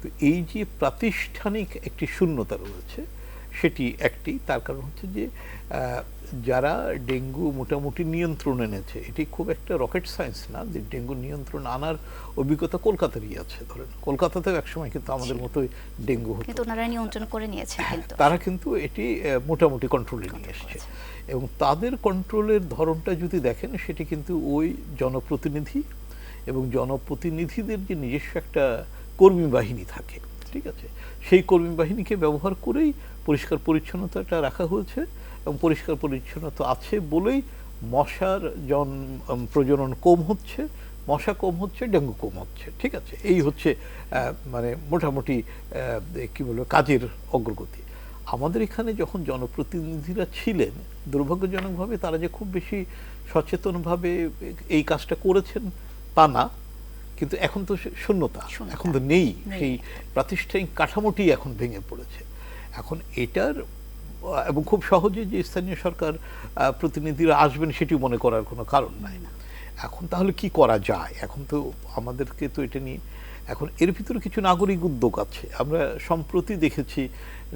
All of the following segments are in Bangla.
তো এই যে প্রাতিষ্ঠানিক একটি শূন্যতা রয়েছে সেটি একটি। তার কারণ হচ্ছে যে যারা ডেঙ্গু মোটামুটি নিয়ন্ত্রণ এনেছে এটি খুব একটা রকেট সায়েন্স না যে ডেঙ্গু নিয়ন্ত্রণ আনার অভিজ্ঞতা কলকাতারই আছে। ধরেন কলকাতাতেও একসময় কিন্তু আমাদের মতোই ডেঙ্গু হতো। কিন্তু ওনারা নিয়ন্ত্রণ করে নিয়েছে কিন্তু। তারা কিন্তু এটি মোটামুটি কন্ট্রোলে নিয়ে এসছে। এবং তাদের কন্ট্রোলের ধরনটা যদি দেখেন সেটি কিন্তু ওই জনপ্রতিনিধি এবং জনপ্রতিনিধিদের যে নিজস্ব একটা কর্মী বাহিনী থাকে, ঠিক আছে? সেই কর্মী বাহিনীকে ব্যবহার করেই পরিষ্কার পরিচ্ছন্নতাটা রাখা হয়েছে এবং পরিষ্কার পরিচ্ছন্নতা আছে বলেই মশার জন প্রজনন কম হচ্ছে, মশা কম হচ্ছে, ডেঙ্গু কম হচ্ছে, ঠিক আছে? এই হচ্ছে মানে মোটামুটি কি বলব, কাজের অগ্রগতি। আমাদের এখানে যখন জনপ্রতিনিধিরা ছিলেন, দুর্ভাগ্যজনকভাবে তারা যে খুব বেশি সচেতনভাবে এই কাজটা করেছেন তা না। কিন্তু এখন তো শূন্যতা। এখন তো নেই। সেই প্রাতিষ্ঠানিক কাঠামোটি এখন ভেঙে পড়েছে। এখন এটার এবং খুব সহজে যে স্থানীয় সরকার প্রতিনিধিরা আসবেন সেটি মনে করার কোনো কারণ নাই। না। এখন তাহলে কি করা যায়? এখন তো আমাদেরকে তো এটা নিয়ে এখন এর ভিতরে কিছু নাগরিক উদ্যোগ আছে। আমরা সম্প্রতি দেখেছি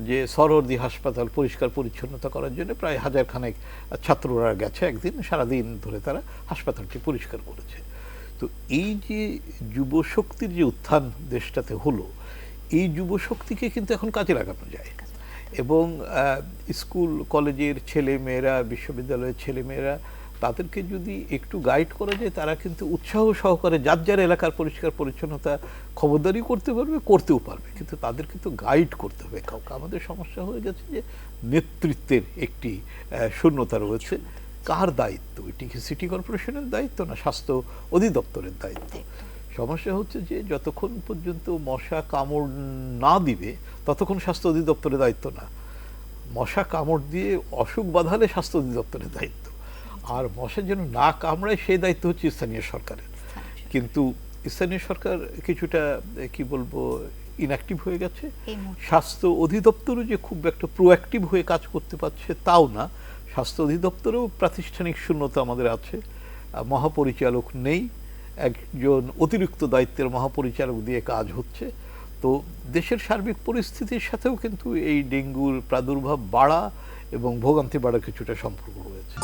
যে সরহদি হাসপাতাল পরিষ্কার পরিচ্ছন্নতা করার জন্য প্রায় হাজার খানেক ছাত্ররা গেছে একদিন সারাদিন ধরে তারা হাসপাতালটি পরিষ্কার করেছে। তো এই যে যুব শক্তির যে উত্থান দেশটাতে হলো, এই যুব শক্তিকে কিন্তু এখন কাজে লাগানো যায়। এবং স্কুল, কলেজের ছেলে মেয়েরা বিশ্ববিদ্যালয়ের ছেলে মেয়েরা তাদেরকে যদি একটু গাইড করা যায়, তারা কিন্তু উৎসাহ সহকারে যার যার এলাকার পরিষ্কার পরিচ্ছন্নতা খবরদারি করতে পারবে, করতেও পারবে। কিন্তু তাদের কিন্তু গাইড করতে হবে। কাউকে আমাদের সমস্যা হয়ে গেছে যে নেতৃত্বের একটি শূন্যতা রয়েছে। কার দায়িত্ব? এটি কি সিটি কর্পোরেশনের দায়িত্ব না স্বাস্থ্য অধিদপ্তরের দায়িত্ব? সমস্যা হচ্ছে যে যতক্ষণ পর্যন্ত মশা কামড় না দিবে ততক্ষণ স্বাস্থ্য অধিদপ্তরের দায়িত্ব না। মশা কামড় দিয়ে অসুখ বাঁধালে স্বাস্থ্য অধিদপ্তরের দায়িত্ব। আর মশা যেন না কামড়ায় সেই দায়িত্ব হচ্ছে স্থানীয় সরকারের। কিন্তু স্থানীয় সরকার কিছুটা কি বলব ইনঅ্যাক্টিভ হয়ে গেছে। স্বাস্থ্য অধিদপ্তরও যে খুব একটা প্রোঅ্যাক্টিভ হয়ে কাজ করতে পারছে তাও না। স্বাস্থ্য অধিদপ্তরেও প্রাতিষ্ঠানিক শূন্যতা আমাদের আছে। মহাপরিচালক নেই। একজন অতিরিক্ত দায়িত্বের মহাপরিচালক দিয়ে কাজ হচ্ছে। তো দেশের সার্বিক পরিস্থিতির সাথেও কিন্তু এই ডেঙ্গুর প্রাদুর্ভাব বাড়া এবং ভোগান্তি বাড়া কিছুটা সম্পর্ক রয়েছে।